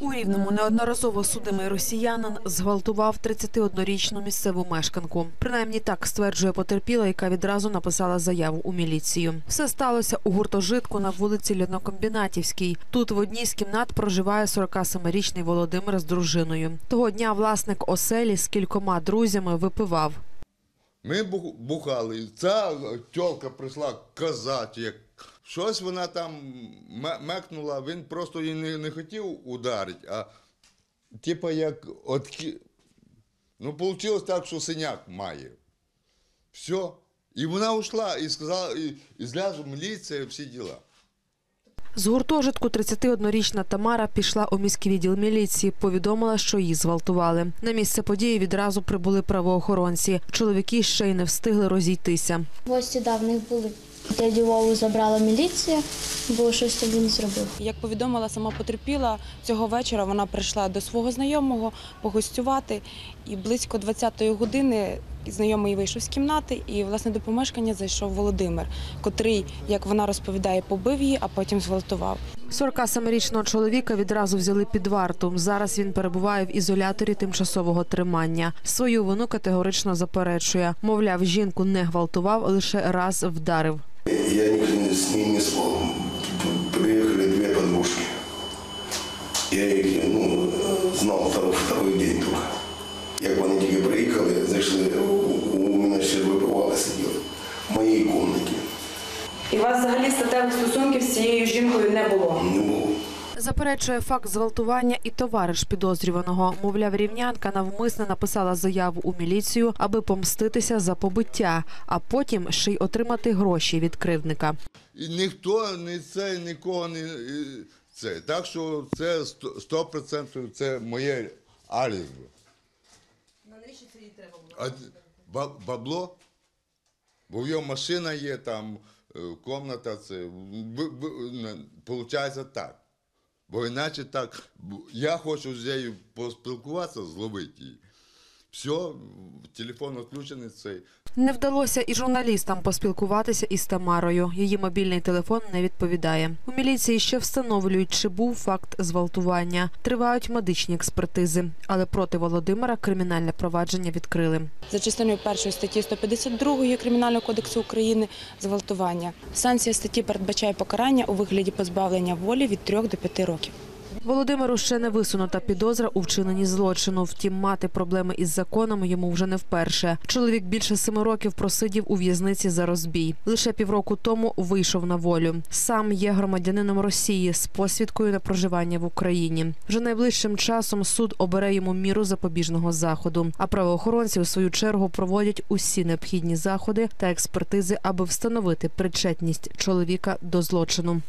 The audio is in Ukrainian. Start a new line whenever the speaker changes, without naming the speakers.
У Рівному неодноразово судимий росіянин зґвалтував 31-річну місцеву мешканку. Принаймні так стверджує потерпіла, яка відразу написала заяву у міліцію. Все сталося у гуртожитку на вулиці Льонокомбінатівській. Тут в одній з кімнат проживає 47-річний Володимир з дружиною. Того дня власник оселі з кількома друзями випивав.
Ми бу- бухали. Ця тьолка прийшла казати, як щось вона там ме- мекнула, він просто її не, не хотів ударити, а типа як от Ну, вийшло так, що синяк має. Все. І вона ушла і сказала, і, і злязу міліція, всі діла.
З гуртожитку 31-річна Тамара пішла у міський відділ міліції, повідомила, що її зґвалтували. На місце події відразу прибули правоохоронці. Чоловіки ще й не встигли розійтися.
Гості да, в них були. Дядю Вову забрала міліція, бо щось там він зробив.
Як повідомила сама потерпіла, цього вечора вона прийшла до свого знайомого погостювати, і близько 20-ї години знайомий вийшов з кімнати, і власне до помешкання зайшов Володимир, котрий, як вона розповідає, побив її, а потім зґвалтував.
47-річного чоловіка відразу взяли під варту. Зараз він перебуває в ізоляторі тимчасового тримання. Свою вину категорично заперечує. Мовляв, жінку не гвалтував, лише раз вдарив.
Я ни- с ним не спал. Приехали две подружки. Я їх ну, знав второй, второй день только. Як вони тільки приїхали, зайшли, у, у мене ще випивали, сиділи в моїй кімнаті.
І у вас взагалі статевих стосунків з цією жінкою не було.
Не було.
Заперечує факт зґвалтування і товариш підозрюваного. Мовляв, рівнянка навмисно написала заяву у міліцію, аби помститися за побиття, а потім ще й отримати гроші від кривдника.
І ніхто не це, нікого не це. Так що це 100%, 100% це моє алібі. Навіщо це їй треба було? Бабло? Бо в його машина є, там е, комната, це. Виходить так. Бо іначе так, я хочу з нею поспілкуватися, зловити її. Все, телефон відключений цей.
Не вдалося і журналістам поспілкуватися із Тамарою. Її мобільний телефон не відповідає. У міліції ще встановлюють, чи був факт зґвалтування. Тривають медичні експертизи, але проти Володимира кримінальне провадження відкрили.
За частиною першої статті 152 Кримінального кодексу України зґвалтування. Санкція статті передбачає покарання у вигляді позбавлення волі від 3 до 5 років.
Володимиру ще не висунута підозра у вчиненні злочину. Втім, мати проблеми із законом йому вже не вперше. Чоловік більше семи років просидів у в'язниці за розбій. Лише півроку тому вийшов на волю. Сам є громадянином Росії з посвідкою на проживання в Україні. Вже найближчим часом суд обере йому міру запобіжного заходу. А правоохоронці у свою чергу проводять усі необхідні заходи та експертизи, аби встановити причетність чоловіка до злочину.